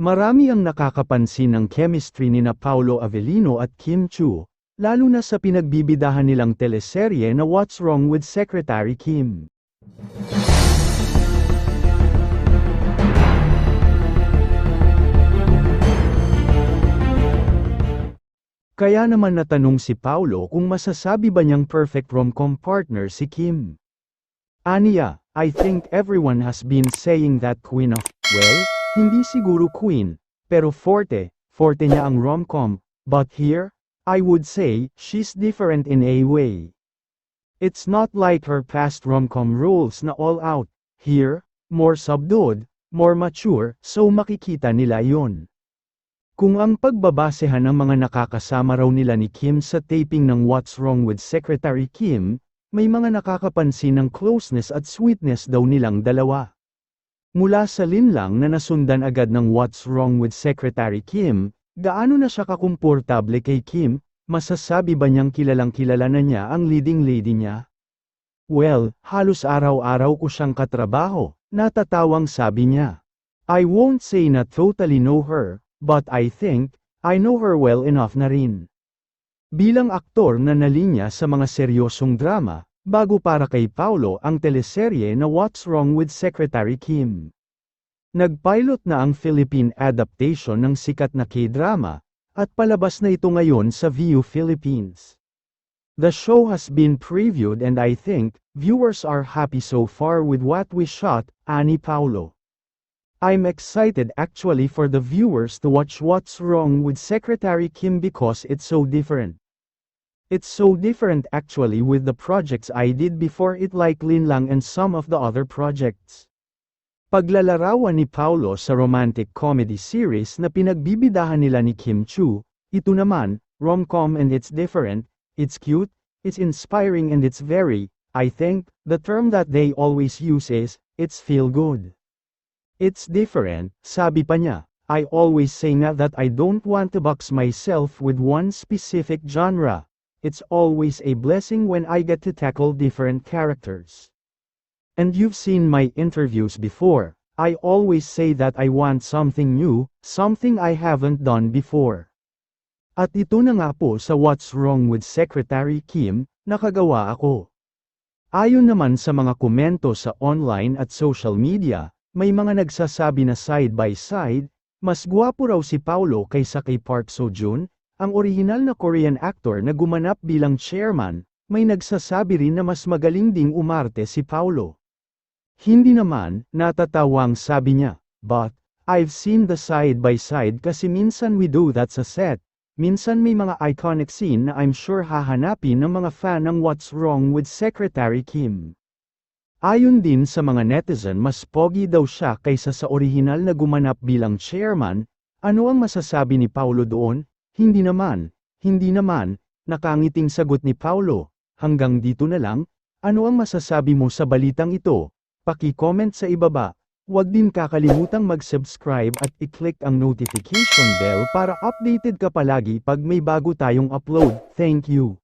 Marami ang nakakapansin ng chemistry ni na Paulo Avellino at Kim Chu, lalo na sa pinagbibidahan nilang teleserye na What's Wrong with Secretary Kim. Kaya naman natanong si Paulo kung masasabi ba niyang perfect rom-com partner si Kim. Aniya, I think everyone has been saying that queen of, well, hindi siguro queen, pero forte, forte niya ang rom-com, but here, I would say, she's different in a way. It's not like her past rom-com roles na all out, here, more subdued, more mature, so makikita nila yon. Kung ang pagbabasehan ng mga nakakasama raw nila ni Kim sa taping ng What's Wrong with Secretary Kim, may mga nakakapansin ng closeness at sweetness daw nilang dalawa. Mula sa linlang na nasundan agad ng What's Wrong with Secretary Kim, gaano na siya kakomportable kay Kim, masasabi ba niyang kilalang kilala na niya ang leading lady niya? Well, halos araw-araw ko siyang katrabaho, natatawang sabi niya. I won't say na totally know her, but I think, I know her well enough na rin. Bilang aktor na nalinya sa mga seryosong drama, bago para kay Paulo ang teleserye na What's Wrong with Secretary Kim. Nagpilot na ang Philippine adaptation ng sikat na K-drama, at palabas na ito ngayon sa VU Philippines. The show has been previewed and I think, viewers are happy so far with what we shot, ani Paulo. I'm excited actually for the viewers to watch What's Wrong with Secretary Kim because it's so different. It's so different actually with the projects I did before it like Linlang and some of the other projects. Paglalarawan ni Paulo sa romantic comedy series na pinagbibidahan nila ni Kim Chu, ito naman, rom-com and it's different, it's cute, it's inspiring and it's very, I think, the term that they always use is, it's feel good. It's different, sabi pa niya. I always say nga that I don't want to box myself with one specific genre. It's always a blessing when I get to tackle different characters. And you've seen my interviews before. I always say that I want something new, something I haven't done before. At ito na nga po sa What's Wrong with Secretary Kim, nakagawa ako. Ayon naman sa mga komento sa online at social media, may mga nagsasabi na side by side, mas gwapo raw si Paulo kaysa kay Park Seo-joon, ang orihinal na Korean actor na gumanap bilang chairman, may nagsasabi rin na mas magaling ding umarte si Paulo. Hindi naman, natatawang sabi niya, but, I've seen the side by side kasi minsan we do that sa set, minsan may mga iconic scene na I'm sure hahanapin ng mga fan ng What's Wrong with Secretary Kim. Ayon din sa mga netizen mas pogi daw siya kaysa sa orihinal na gumanap bilang chairman, ano ang masasabi ni Paulo doon? Hindi naman, hindi naman, nakangiting sagot ni Paulo, hanggang dito na lang, ano ang masasabi mo sa balitang ito? Paki-comment sa ibaba, huwag din kakalimutang mag-subscribe at i-click ang notification bell para updated ka palagi pag may bago tayong upload, thank you.